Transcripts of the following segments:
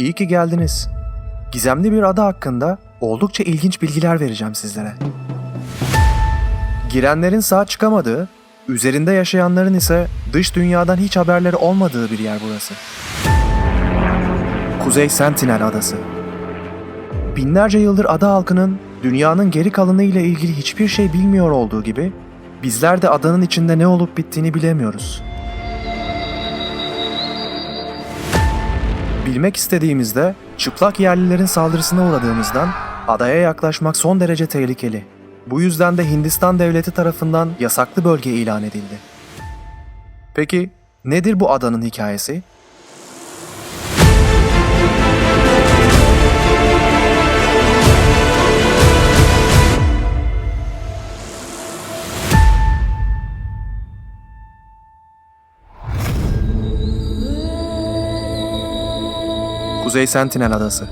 İyi ki geldiniz. Gizemli bir ada hakkında oldukça ilginç bilgiler vereceğim sizlere. Girenlerin sağ çıkamadığı, üzerinde yaşayanların ise dış dünyadan hiç haberleri olmadığı bir yer burası. Kuzey Sentinel Adası. Binlerce yıldır ada halkının dünyanın geri kalanı ile ilgili hiçbir şey bilmiyor olduğu gibi bizler de adanın içinde ne olup bittiğini bilemiyoruz. Bilmek istediğimizde çıplak yerlilerin saldırısına uğradığımızdan adaya yaklaşmak son derece tehlikeli. Bu yüzden de Hindistan devleti tarafından yasaklı bölge ilan edildi. Peki nedir bu adanın hikayesi? Kuzey Sentinel Adası.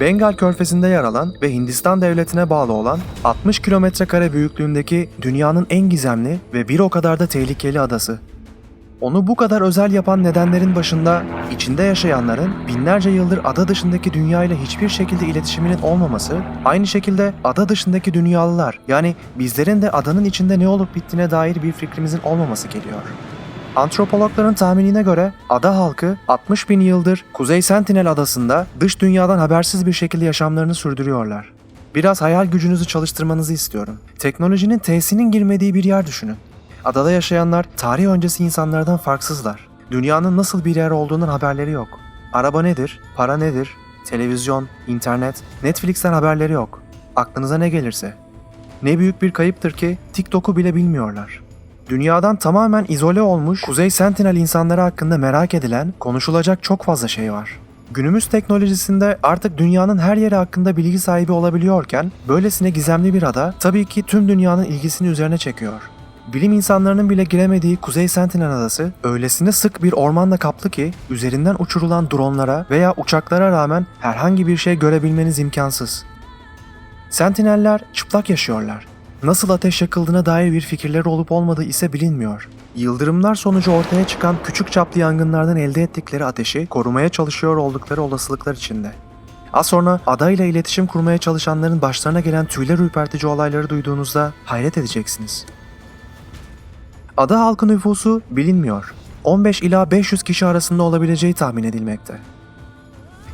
Bengal Körfezi'nde yer alan ve Hindistan devletine bağlı olan 60 kilometre kare büyüklüğündeki dünyanın en gizemli ve bir o kadar da tehlikeli adası. Onu bu kadar özel yapan nedenlerin başında içinde yaşayanların binlerce yıldır ada dışındaki dünya ile hiçbir şekilde iletişiminin olmaması, aynı şekilde ada dışındaki dünyalılar yani bizlerin de adanın içinde ne olup bittiğine dair bir fikrimizin olmaması geliyor. Antropologların tahminine göre ada halkı 60 bin yıldır Kuzey Sentinel adasında dış dünyadan habersiz bir şekilde yaşamlarını sürdürüyorlar. Biraz hayal gücünüzü çalıştırmanızı istiyorum. Teknolojinin T'sinin girmediği bir yer düşünün. Adada yaşayanlar tarih öncesi insanlardan farksızlar. Dünyanın nasıl bir yer olduğundan haberleri yok. Araba nedir? Para nedir? Televizyon, internet, Netflix'ten haberleri yok. Aklınıza ne gelirse. Ne büyük bir kayıptır ki TikTok'u bile bilmiyorlar. Dünyadan tamamen izole olmuş Kuzey Sentinel insanları hakkında merak edilen, konuşulacak çok fazla şey var. Günümüz teknolojisinde artık dünyanın her yeri hakkında bilgi sahibi olabiliyorken, böylesine gizemli bir ada tabii ki tüm dünyanın ilgisini üzerine çekiyor. Bilim insanlarının bile giremediği Kuzey Sentinel Adası öylesine sık bir ormanla kaplı ki üzerinden uçurulan dronlara veya uçaklara rağmen herhangi bir şey görebilmeniz imkansız. Sentineller çıplak yaşıyorlar. Nasıl ateş yakıldığına dair bir fikirleri olup olmadığı ise bilinmiyor. Yıldırımlar sonucu ortaya çıkan küçük çaplı yangınlardan elde ettikleri ateşi korumaya çalışıyor oldukları olasılıklar içinde. Az sonra adayla iletişim kurmaya çalışanların başlarına gelen tüyler ürpertici olayları duyduğunuzda hayret edeceksiniz. Ada halkı nüfusu bilinmiyor. 15 ila 500 kişi arasında olabileceği tahmin edilmekte.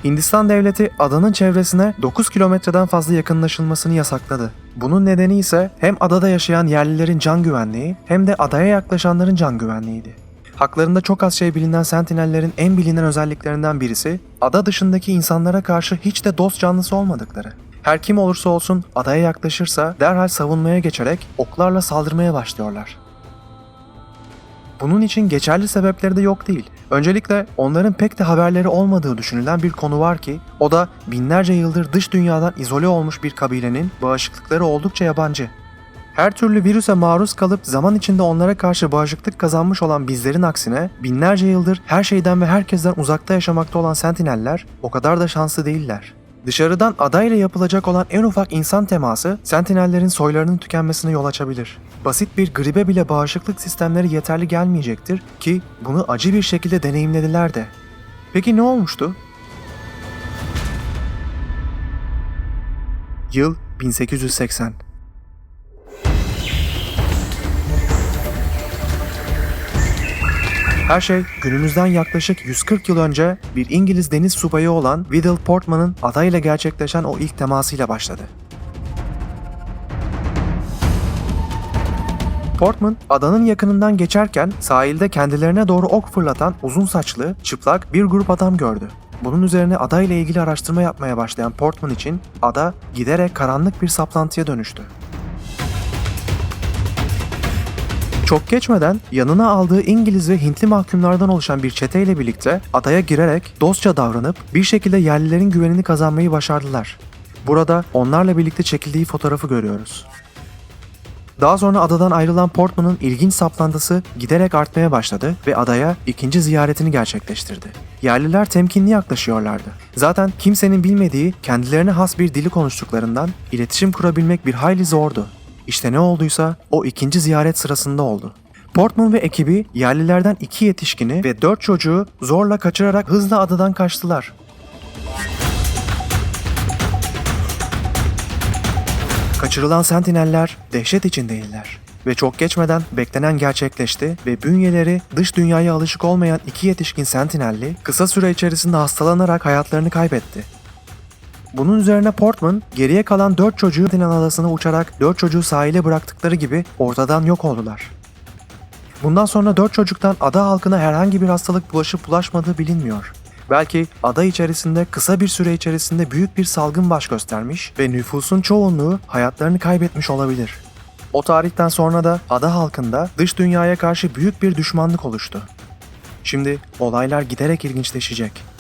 Hindistan devleti adanın çevresine 9 kilometreden fazla yakınlaşılmasını yasakladı. Bunun nedeni ise hem adada yaşayan yerlilerin can güvenliği hem de adaya yaklaşanların can güvenliğiydi. Haklarında çok az şey bilinen sentinellerin en bilinen özelliklerinden birisi ada dışındaki insanlara karşı hiç de dost canlısı olmadıkları. Her kim olursa olsun adaya yaklaşırsa derhal savunmaya geçerek oklarla saldırmaya başlıyorlar. Bunun için geçerli sebepleri de yok değil. Öncelikle onların pek de haberleri olmadığı düşünülen bir konu var ki o da binlerce yıldır dış dünyadan izole olmuş bir kabilenin bağışıklıkları oldukça yabancı. Her türlü virüse maruz kalıp zaman içinde onlara karşı bağışıklık kazanmış olan bizlerin aksine binlerce yıldır her şeyden ve herkesten uzakta yaşamakta olan sentineller o kadar da şanslı değiller. Dışarıdan adayla yapılacak olan en ufak insan teması sentinellerin soylarının tükenmesine yol açabilir. Basit bir gribe bile bağışıklık sistemleri yeterli gelmeyecektir ki bunu acı bir şekilde deneyimlediler de. Peki ne olmuştu? Yıl 1880. Her şey günümüzden yaklaşık 140 yıl önce bir İngiliz deniz subayı olan Whittle Portman'ın adayla gerçekleşen o ilk temasıyla başladı. Portman adanın yakınından geçerken sahilde kendilerine doğru ok fırlatan uzun saçlı, çıplak bir grup adam gördü. Bunun üzerine adayla ilgili araştırma yapmaya başlayan Portman için ada giderek karanlık bir saplantıya dönüştü. Çok geçmeden yanına aldığı İngiliz ve Hintli mahkumlardan oluşan bir çeteyle birlikte adaya girerek dostça davranıp bir şekilde yerlilerin güvenini kazanmayı başardılar. Burada onlarla birlikte çekildiği fotoğrafı görüyoruz. Daha sonra adadan ayrılan Portman'ın ilginç saplantısı giderek artmaya başladı ve adaya ikinci ziyaretini gerçekleştirdi. Yerliler temkinli yaklaşıyorlardı. Zaten kimsenin bilmediği kendilerine has bir dili konuştuklarından iletişim kurabilmek bir hayli zordu. İşte ne olduysa o ikinci ziyaret sırasında oldu. Portman ve ekibi yerlilerden iki yetişkini ve dört çocuğu zorla kaçırarak hızla adadan kaçtılar. Kaçırılan sentineller dehşet içindeydiler ve çok geçmeden beklenen gerçekleşti ve bünyeleri dış dünyaya alışık olmayan iki yetişkin sentinelli kısa süre içerisinde hastalanarak hayatlarını kaybetti. Bunun üzerine Portman geriye kalan dört çocuğu Sentinel adasına uçarak dört çocuğu sahile bıraktıkları gibi ortadan yok oldular. Bundan sonra dört çocuktan ada halkına herhangi bir hastalık bulaşıp bulaşmadığı bilinmiyor. Belki ada içerisinde kısa bir süre içerisinde büyük bir salgın baş göstermiş ve nüfusun çoğunluğu hayatlarını kaybetmiş olabilir. O tarihten sonra da ada halkında dış dünyaya karşı büyük bir düşmanlık oluştu. Şimdi olaylar giderek ilginçleşecek.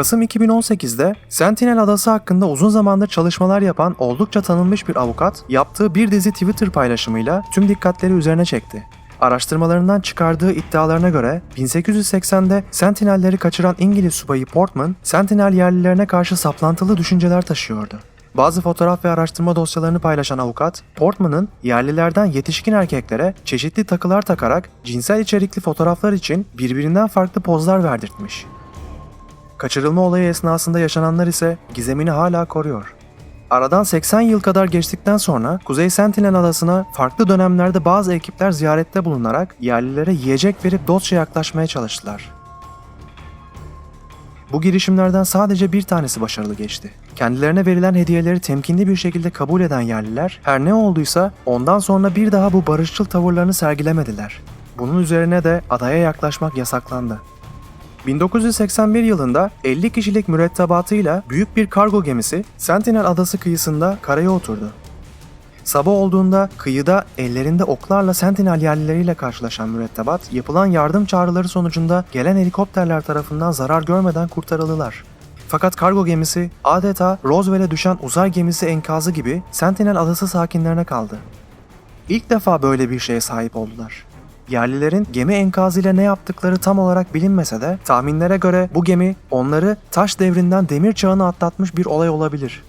Kasım 2018'de Sentinel Adası hakkında uzun zamandır çalışmalar yapan oldukça tanınmış bir avukat yaptığı bir dizi Twitter paylaşımıyla tüm dikkatleri üzerine çekti. Araştırmalarından çıkardığı iddialarına göre 1880'de Sentinelleri kaçıran İngiliz subayı Portman, Sentinel yerlilerine karşı saplantılı düşünceler taşıyordu. Bazı fotoğraf ve araştırma dosyalarını paylaşan avukat, Portman'ın yerlilerden yetişkin erkeklere çeşitli takılar takarak cinsel içerikli fotoğraflar için birbirinden farklı pozlar verdirtmiş. Kaçırılma olayı esnasında yaşananlar ise gizemini hala koruyor. Aradan 80 yıl kadar geçtikten sonra Kuzey Sentinel adasına farklı dönemlerde bazı ekipler ziyarette bulunarak yerlilere yiyecek verip dostça yaklaşmaya çalıştılar. Bu girişimlerden sadece bir tanesi başarılı geçti. Kendilerine verilen hediyeleri temkinli bir şekilde kabul eden yerliler her ne olduysa ondan sonra bir daha bu barışçıl tavırlarını sergilemediler. Bunun üzerine de adaya yaklaşmak yasaklandı. 1981 yılında 50 kişilik mürettebatıyla büyük bir kargo gemisi Sentinel adası kıyısında karaya oturdu. Sabah olduğunda kıyıda ellerinde oklarla Sentinel yerlileriyle karşılaşan mürettebat, yapılan yardım çağrıları sonucunda gelen helikopterler tarafından zarar görmeden kurtarıldılar. Fakat kargo gemisi adeta Roswell'e düşen uzay gemisi enkazı gibi Sentinel adası sakinlerine kaldı. İlk defa böyle bir şeye sahip oldular. Yerlilerin gemi enkazıyla ne yaptıkları tam olarak bilinmese de tahminlere göre bu gemi onları taş devrinden demir çağına atlatmış bir olay olabilir.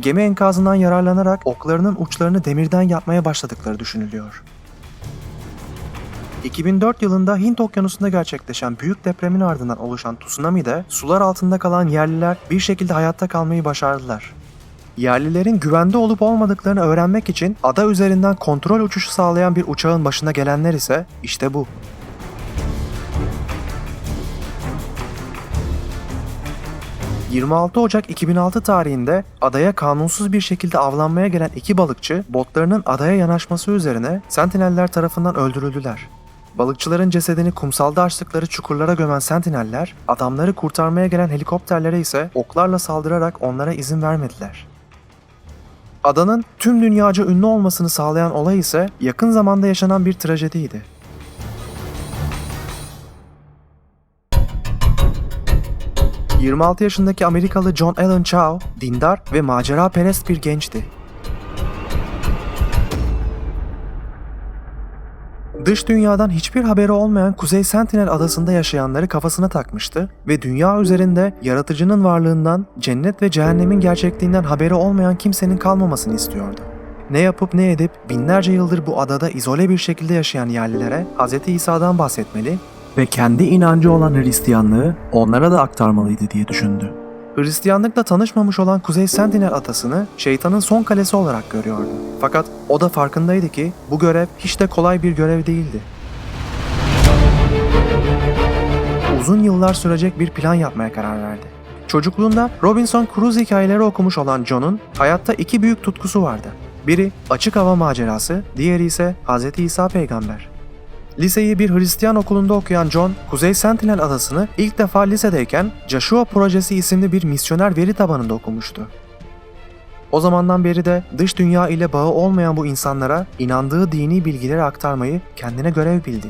Gemi enkazından yararlanarak oklarının uçlarını demirden yapmaya başladıkları düşünülüyor. 2004 yılında Hint Okyanusu'nda gerçekleşen büyük depremin ardından oluşan tsunami'de sular altında kalan yerliler bir şekilde hayatta kalmayı başardılar. Yerlilerin güvende olup olmadıklarını öğrenmek için ada üzerinden kontrol uçuşu sağlayan bir uçağın başına gelenler ise işte bu. ...26 Ocak 2006 tarihinde adaya kanunsuz bir şekilde avlanmaya gelen iki balıkçı... ...botlarının adaya yanaşması üzerine Sentineller tarafından öldürüldüler. Balıkçıların cesedini kumsalda açtıkları çukurlara gömen Sentineller... ...adamları kurtarmaya gelen helikopterlere ise oklarla saldırarak onlara izin vermediler. Adanın tüm dünyaca ünlü olmasını sağlayan olay ise yakın zamanda yaşanan bir trajediydi. ...26 yaşındaki Amerikalı John Allen Chow, dindar ve macera perest bir gençti. Dış dünyadan hiçbir haberi olmayan Kuzey Sentinel adasında yaşayanları kafasına takmıştı ve dünya üzerinde yaratıcının varlığından, cennet ve cehennemin gerçekliğinden haberi olmayan kimsenin kalmamasını istiyordu. Ne yapıp ne edip binlerce yıldır bu adada izole bir şekilde yaşayan yerlilere Hz. İsa'dan bahsetmeli ve kendi inancı olan Hristiyanlığı onlara da aktarmalıydı diye düşündü. Hristiyanlıkla tanışmamış olan Kuzey Sentinel adasını şeytanın son kalesi olarak görüyordu. Fakat o da farkındaydı ki bu görev hiç de kolay bir görev değildi. Uzun yıllar sürecek bir plan yapmaya karar verdi. Çocukluğunda Robinson Crusoe hikayeleri okumuş olan John'un hayatta iki büyük tutkusu vardı. Biri açık hava macerası, diğeri ise Hz. İsa peygamber. Liseyi bir Hristiyan okulunda okuyan John, Kuzey Sentinel adasını ilk defa lisedeyken Joshua Projesi isimli bir misyoner veri tabanında okumuştu. O zamandan beri de dış dünya ile bağı olmayan bu insanlara inandığı dini bilgileri aktarmayı kendine görev bildi.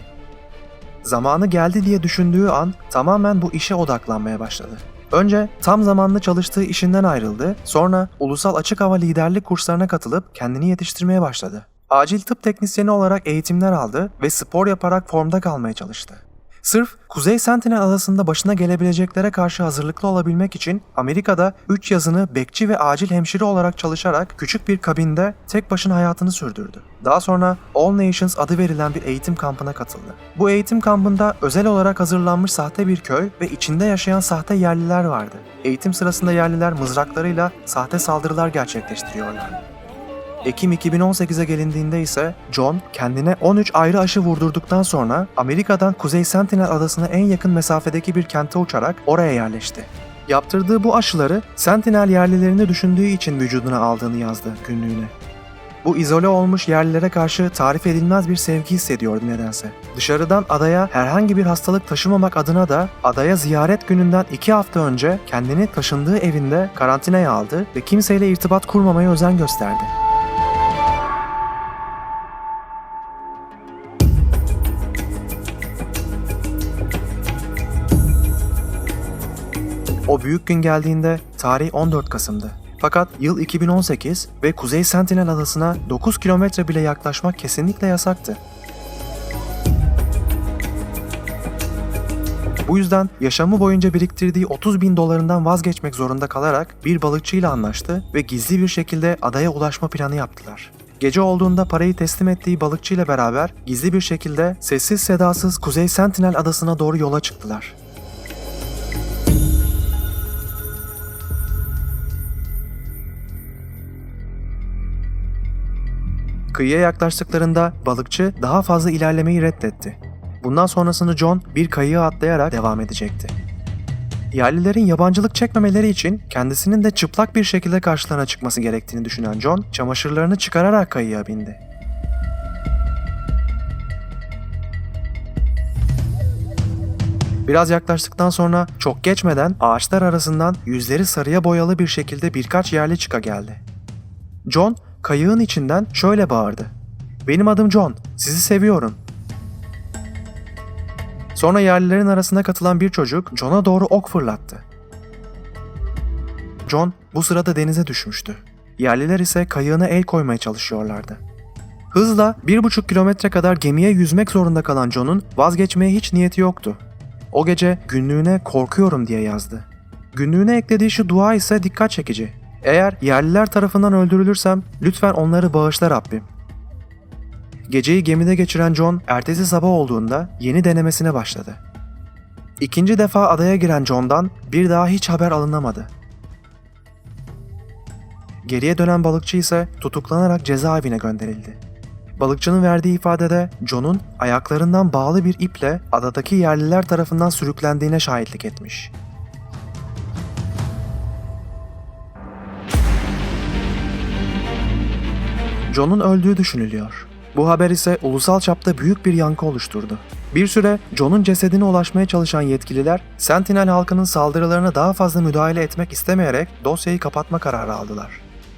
Zamanı geldi diye düşündüğü an tamamen bu işe odaklanmaya başladı. Önce tam zamanlı çalıştığı işinden ayrıldı, sonra ulusal açık hava liderlik kurslarına katılıp kendini yetiştirmeye başladı. Acil tıp teknisyeni olarak eğitimler aldı ve spor yaparak formda kalmaya çalıştı. Sırf Kuzey Sentinel adasında başına gelebileceklere karşı hazırlıklı olabilmek için Amerika'da 3 yazını bekçi ve acil hemşire olarak çalışarak küçük bir kabinde tek başına hayatını sürdürdü. Daha sonra All Nations adı verilen bir eğitim kampına katıldı. Bu eğitim kampında özel olarak hazırlanmış sahte bir köy ve içinde yaşayan sahte yerliler vardı. Eğitim sırasında yerliler mızraklarıyla sahte saldırılar gerçekleştiriyorlardı. Ekim 2018'e gelindiğinde ise John kendine 13 ayrı aşı vurdurduktan sonra Amerika'dan Kuzey Sentinel adasına en yakın mesafedeki bir kente uçarak oraya yerleşti. Yaptırdığı bu aşıları Sentinel yerlilerini düşündüğü için vücuduna aldığını yazdı günlüğüne. Bu izole olmuş yerlilere karşı tarif edilmez bir sevgi hissediyordu nedense. Dışarıdan adaya herhangi bir hastalık taşımamak adına da adaya ziyaret gününden iki hafta önce kendini taşındığı evinde karantinaya aldı ve kimseyle irtibat kurmamaya özen gösterdi. O büyük gün geldiğinde tarih 14 Kasım'dı. Fakat yıl 2018 ve Kuzey Sentinel adasına 9 kilometre bile yaklaşmak kesinlikle yasaktı. Bu yüzden yaşamı boyunca biriktirdiği 30 bin dolarından vazgeçmek zorunda kalarak bir balıkçıyla anlaştı ve gizli bir şekilde adaya ulaşma planı yaptılar. Gece olduğunda parayı teslim ettiği balıkçıyla beraber gizli bir şekilde sessiz sedasız Kuzey Sentinel adasına doğru yola çıktılar. Kıyıya yaklaştıklarında balıkçı daha fazla ilerlemeyi reddetti. Bundan sonrasını John bir kayığa atlayarak devam edecekti. Yerlilerin yabancılık çekmemeleri için kendisinin de çıplak bir şekilde karşılarına çıkması gerektiğini düşünen John, çamaşırlarını çıkararak kayığa bindi. Biraz yaklaştıktan sonra çok geçmeden ağaçlar arasından yüzleri sarıya boyalı bir şekilde birkaç yerli çıka geldi. John kayığın içinden şöyle bağırdı. Benim adım John, sizi seviyorum. Sonra yerlilerin arasına katılan bir çocuk John'a doğru ok fırlattı. John bu sırada denize düşmüştü. Yerliler ise kayığına el koymaya çalışıyorlardı. Hızla bir buçuk kilometre kadar gemiye yüzmek zorunda kalan John'un vazgeçmeye hiç niyeti yoktu. O gece günlüğüne korkuyorum diye yazdı. Günlüğüne eklediği şu dua ise dikkat çekici. Eğer yerliler tarafından öldürülürsem lütfen onları bağışla Rabbim. Geceyi gemide geçiren John ertesi sabah olduğunda yeni denemesine başladı. İkinci defa adaya giren John'dan bir daha hiç haber alınamadı. Geriye dönen balıkçı ise tutuklanarak cezaevine gönderildi. Balıkçının verdiği ifadede John'un ayaklarından bağlı bir iple adadaki yerliler tarafından sürüklendiğine şahitlik etmiş. John'un öldüğü düşünülüyor. Bu haber ise ulusal çapta büyük bir yankı oluşturdu. Bir süre John'un cesedine ulaşmaya çalışan yetkililer, Sentinel halkının saldırılarına daha fazla müdahale etmek istemeyerek dosyayı kapatma kararı aldılar.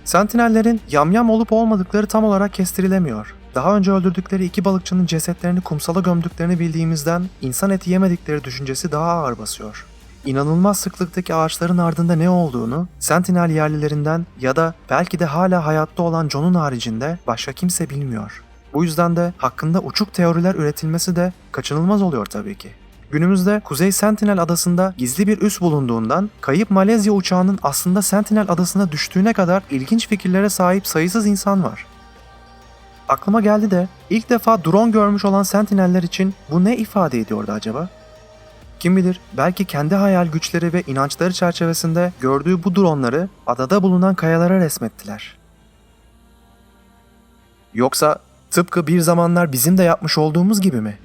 Sentinellerin yamyam olup olmadıkları tam olarak kestirilemiyor. Daha önce öldürdükleri iki balıkçının cesetlerini kumsala gömdüklerini bildiğimizden insan eti yemedikleri düşüncesi daha ağır basıyor. İnanılmaz sıklıktaki ağaçların ardında ne olduğunu Sentinel yerlilerinden ya da belki de hala hayatta olan John'un haricinde başka kimse bilmiyor. Bu yüzden de hakkında uçuk teoriler üretilmesi de kaçınılmaz oluyor tabii ki. Günümüzde Kuzey Sentinel adasında gizli bir üs bulunduğundan kayıp Malezya uçağının aslında Sentinel adasına düştüğüne kadar ilginç fikirlere sahip sayısız insan var. Aklıma geldi de ilk defa drone görmüş olan Sentineller için bu ne ifade ediyordu acaba? Kim bilir belki kendi hayal güçleri ve inançları çerçevesinde gördüğü bu dronları adada bulunan kayalara resmettiler. Yoksa tıpkı bir zamanlar bizim de yapmış olduğumuz gibi mi?